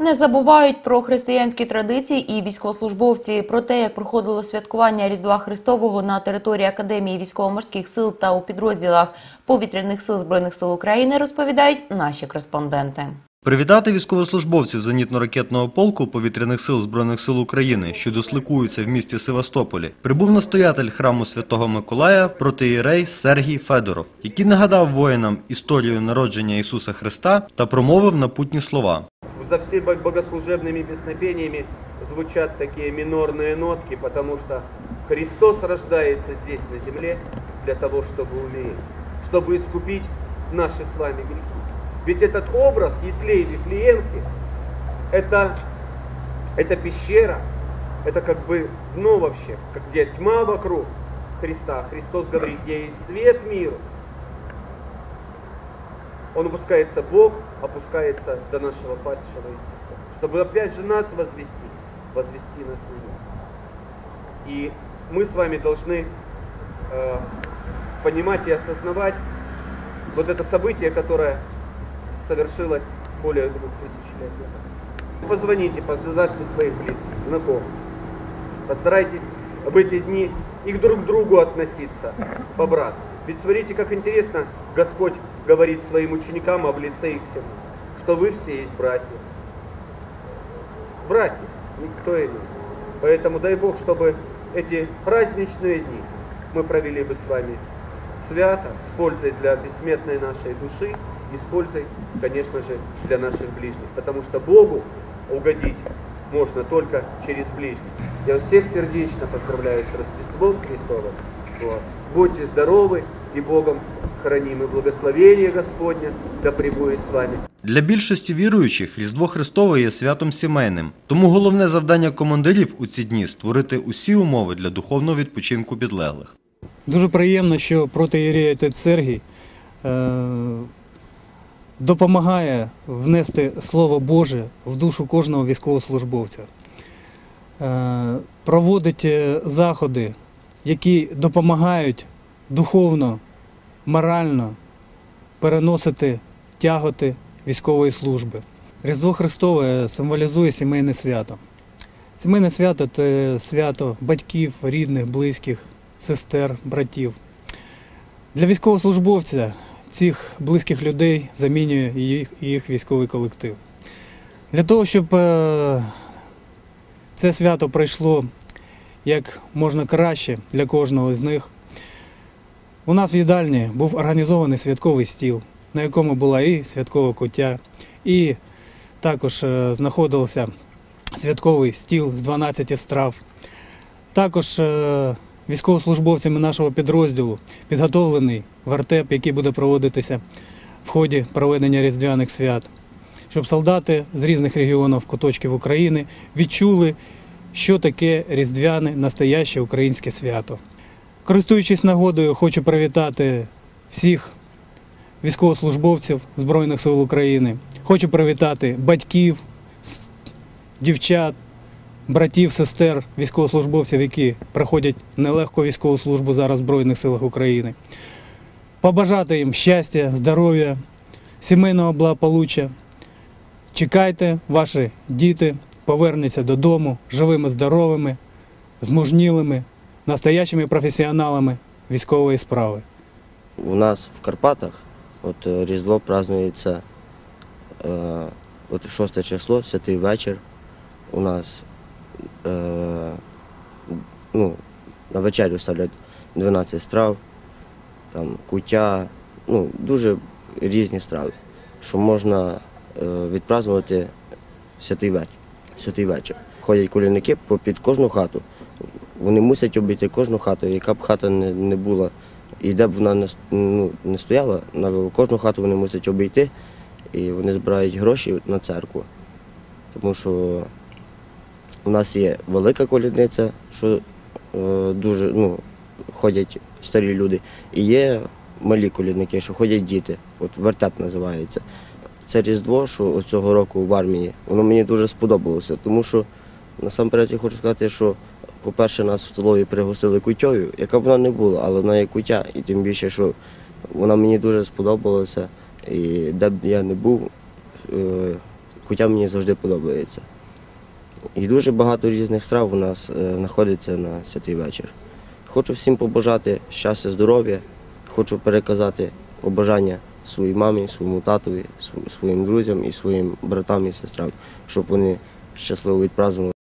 Не забувають про християнські традиції і військовослужбовці. Про те, як проходило святкування Різдва Христового на території Академії військово-морських сил та у підрозділах повітряних сил Збройних сил України, розповідають наші кореспонденти. Привітати військовослужбовців зенітно-ракетного полку повітряних сил Збройних сил України, що досликуються в місті Севастополі, прибув настоятель храму Святого Миколая протиєрей Сергій Федоров, який нагадав воїнам історію народження Ісуса Христа та промовив напутні слова. За все бо- богослужебными песнопениями звучат такие минорные нотки, потому что Христос рождается здесь на земле для того, чтобы умереть, чтобы искупить наши с вами грехи. Ведь этот образ Еслей Вифлеемских, это, это пещера, это как бы дно вообще, как где тьма вокруг Христа. Христос говорит, я есть свет миру. Он опускается Бог, опускается до нашего падшего естества, чтобы опять же нас возвести, возвести нас на него. И мы с вами должны э, понимать и осознавать вот это событие, которое совершилось более двух тысяч лет назад. Позвоните, позовите своих близких, знакомых. Постарайтесь в эти дни и к друг другу относиться по-братски. Ведь смотрите, как интересно Господь говорит своим ученикам об лице их всему, что вы все есть братья. Братья, никто иной. Поэтому дай Бог, чтобы эти праздничные дни мы провели бы с вами свято, с пользой для бессмертной нашей души и с пользой, конечно же, для наших ближних. Потому что Богу угодить можно только через ближних. Я всех сердечно поздравляю с Рождеством Христовым. Вот. Будьте здоровы и Богом хранимы. Благословение Господня да пребудет с вами. Для більшості віруючих Різдво Христове є святом сімейним. Тому головне завдання командирів у ці дні створити усі умови для духовного відпочинку підлеглих. Дуже приємно, що протиєрей отець Сергій е, допомагає внести Слово Боже в душу кожного військовослужбовця. Е, проводить е, заходи, які допомагають духовно, морально переносити тяготи військової служби. Різдво Христове символізує сімейне свято. Сімейне свято це свято батьків, рідних, близьких, сестер, братів. Для військовослужбовця цих близьких людей замінює їх, їх військовий колектив. Для того, щоб е, це свято пройшло як можна краще для кожного з них, у нас в їдальні був організований святковий стіл, на якому була і святкова кутя, і також е, знаходився святковий стіл з 12 страв. Також е, військовослужбовцями нашого підрозділу підготовлений вертеп, який буде проводитися в ході проведення різдвяних свят, щоб солдати з різних регіонів куточків України відчули, що таке різдвяне настояще українське свято. Користуючись нагодою, хочу привітати всіх військовослужбовців Збройних сил України. Хочу привітати батьків, дівчат, братів, сестер, військовослужбовців, які проходять нелегку військову службу зараз в Збройних силах України. Побажати їм щастя, здоров'я, сімейного благополуччя. Чекайте, ваші діти повернуться додому живими, здоровими, змужнілими, настоящими професіоналами військової справи. У нас в Карпатах от е, Різдво празднується е, от 6 число, святий вечір. У нас е, ну, на вечерю ставлять 12 страв, там куття, ну, дуже різні страви, що можна е, відпразнувати святий вечір. Святий вечір. Ходять колінники під кожну хату. Вони мусять обійти кожну хату, яка б хата не, не була, і де б вона не, ну, не стояла, на кожну хату вони мусять обійти, і вони збирають гроші на церкву. Тому що у нас є велика колідниця, що е, дуже ну, ходять старі люди, і є малі колідники, що ходять діти. От вертеп називається. Це Різдво, що цього року в армії, воно мені дуже сподобалося, тому що насамперед я хочу сказати, що по-перше, нас в столові пригостили кутьою, яка б вона не була, але вона є кутя, і тим більше, що вона мені дуже сподобалася. І де б я не був, е, хоча мені завжди подобається. І дуже багато різних страв у нас е, знаходиться на святий вечір. Хочу всім побажати щастя, здоров'я, хочу переказати побажання своїй мамі, своєму татові, своїм друзям і своїм братам і сестрам, щоб вони щасливо відпразнували.